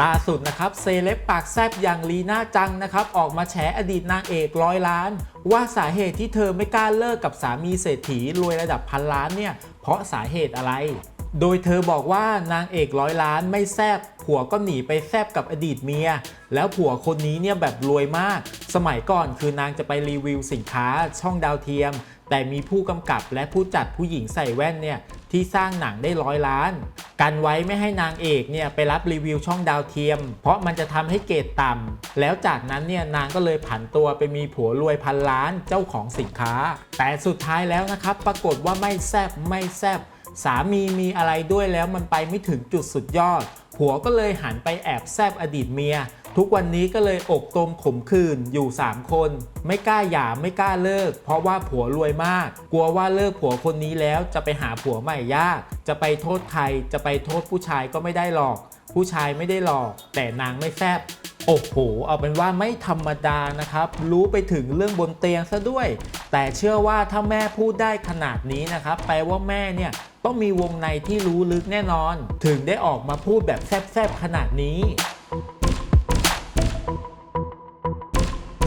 ล่าสุดนะครับเซเลบปากแซบอย่างลีน่าจังนะครับ ออกมาแฉอดีตนางเอกร้อยล้าน ว่าสาเหตุที่เธอไม่กล้าเลิกกับสามีเศรษฐีรวยระดับพันล้านเนี่ย เพราะสาเหตุอะไร โดยเธอบอกว่านางเอกร้อยล้านไม่แซบผัวก็หนีไปแซบกับอดีตเมีย แล้วผัวคนนี้เนี่ยแบบรวยมาก สมัยก่อนคือนางจะไปรีวิวสินค้าช่องดาวเทียม แต่มีผู้กำกับและผู้จัดผู้หญิงใส่แว่นเนี่ยที่สร้างหนังได้ร้อยล้าน กันไว้ไม่ให้นางเอกเนี่ยไปรับรีวิวช่องดาวเทียม เพราะมันจะทำให้เกรดต่ำแล้วจากนั้นเนี่ยนางก็เลยผันตัวไปมีผัวรวยพันล้านเจ้าของสินค้า แต่สุดท้ายแล้วนะครับปรากฏว่าไม่แซบไม่แซบสามีมีอะไรด้วยแล้วมันไปไม่ถึงจุดสุดยอด ผัวก็เลยหันไปแอบแซบอดีตเมีย ทุกวันนี้ก็เลยอกตมขมขื่นอยู่ 3 คน ไม่กล้าหย่าไม่กล้าเลิก เพราะว่าผัวรวยมาก กลัวว่าเลิกผัวคนนี้แล้วจะไปหาผัวใหม่ยาก จะไปโทษใคร จะไปโทษผู้ชายก็ไม่ได้หรอก ผู้ชายไม่ได้หลอก แต่นางไม่แซบโอ้โห เอาเป็นว่าไม่ธรรมดานะครับ รู้ไปถึงเรื่องบนเตียงซะด้วย แต่เชื่อว่าถ้าแม่พูดได้ขนาดนี้นะครับ แปลว่าแม่เนี่ยต้องมีวงในที่รู้ลึกแน่นอน ถึงได้ออกมาพูดแบบแซบๆขนาดนี้